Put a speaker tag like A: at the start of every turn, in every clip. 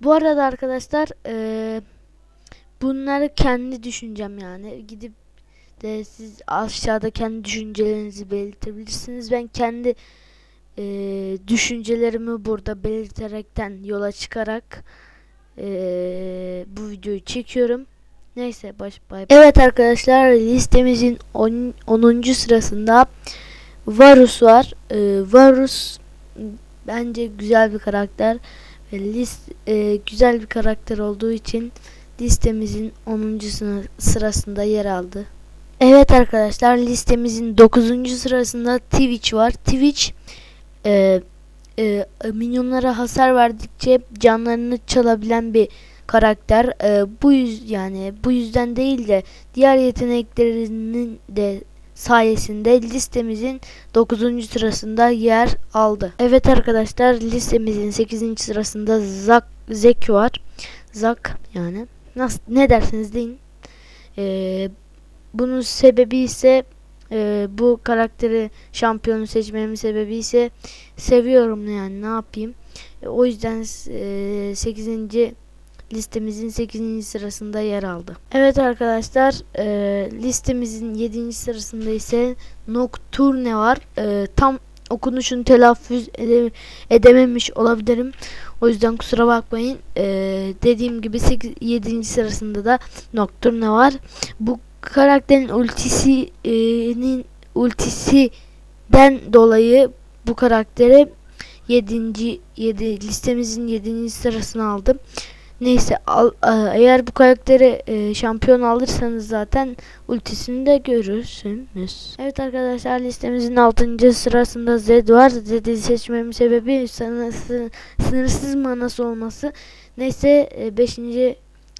A: Bu arada arkadaşlar eee, bunları kendi düşüncem yani. Gidip de siz aşağıda kendi düşüncelerinizi belirtebilirsiniz. Ben kendi eee, düşüncelerimi burada belirterekten yola çıkarak eee, bu videoyu çekiyorum. Neyse baş bay. Evet arkadaşlar listemizin 10. sırasında Varus var. Eee, Varus bence güzel bir karakter ve list e, güzel bir karakter olduğu için listemizin 10. sına- sırasında yer aldı. Evet arkadaşlar listemizin 9. sırasında Twitch var. Twitch e, e, minyonlara hasar verdikçe canlarını çalabilen bir karakter. E, bu yüz yani bu yüzden değil de diğer yeteneklerinin de sayesinde listemizin 9. sırasında yer aldı. Evet arkadaşlar listemizin 8. sırasında Zak Zek var. Zak yani nasıl ne dersiniz deyin. Ee, bunun sebebi ise e, bu karakteri şampiyonu seçmemin sebebi ise seviyorum yani ne yapayım. E, o yüzden e, 8. listemizin 8. sırasında yer aldı. Evet arkadaşlar e, listemizin 7. sırasında ise Nocturne var. E, tam okunuşunu telaffuz ede- edememiş olabilirim. O yüzden kusura bakmayın. E, dediğim gibi 8, 7. sırasında da Nocturne var. Bu karakterin ultisinin ultisinden dolayı bu karaktere 7. 7 listemizin 7. sırasını aldım. Neyse al, e, eğer bu karakteri e, şampiyon alırsanız zaten ultisini de görürsünüz. Evet arkadaşlar listemizin 6. sırasında Zed var. Zed'i seçmemin sebebi sınırsız, manası olması. Neyse 5.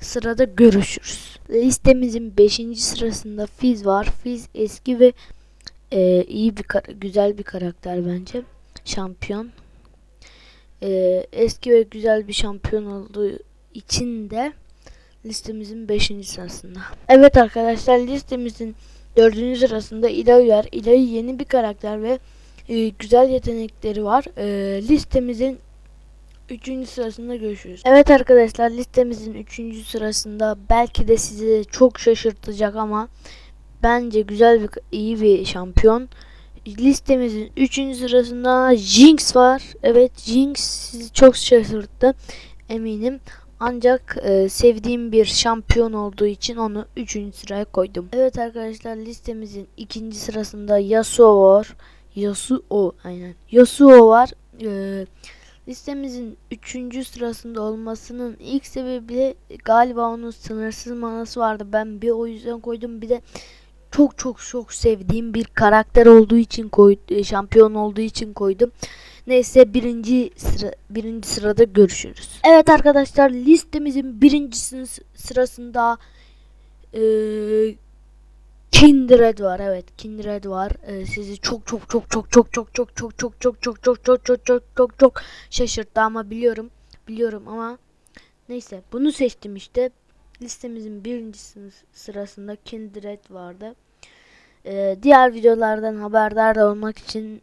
A: sırada görüşürüz. Listemizin 5. sırasında Fizz var. Fizz eski ve e, iyi bir güzel bir karakter bence. Şampiyon. E, eski ve güzel bir şampiyon olduğu için de listemizin 5. sırasında. Evet arkadaşlar listemizin 4. sırasında İlay var. İlay yeni bir karakter ve e, güzel yetenekleri var. E, listemizin 3. sırasında görüşürüz. Evet arkadaşlar listemizin 3. sırasında belki de sizi çok şaşırtacak ama bence güzel bir iyi bir şampiyon. Listemizin 3. sırasında Jinx var. Evet Jinx sizi çok şaşırttı eminim. Ancak e, sevdiğim bir şampiyon olduğu için onu 3. sıraya koydum. Evet arkadaşlar listemizin 2. sırasında Yasuo var. Yasuo aynen. Yasuo var. E, listemizin 3. sırasında olmasının ilk sebebi galiba onun sınırsız manası vardı. Ben bir o yüzden koydum. Bir de çok çok çok sevdiğim bir karakter olduğu için koydum. Şampiyon olduğu için koydum. Neyse birinci sıra birinci sırada görüşürüz. Evet arkadaşlar listemizin birinci sı- sırasında eee Kindred var evet Kindred var Eee, sizi çok çok çok çok çok çok çok çok çok çok çok çok çok çok çok çok çok şaşırttı ama biliyorum biliyorum ama neyse bunu seçtim işte listemizin birinci sı- sırasında Kindred vardı Eee, diğer videolardan haberdar olmak için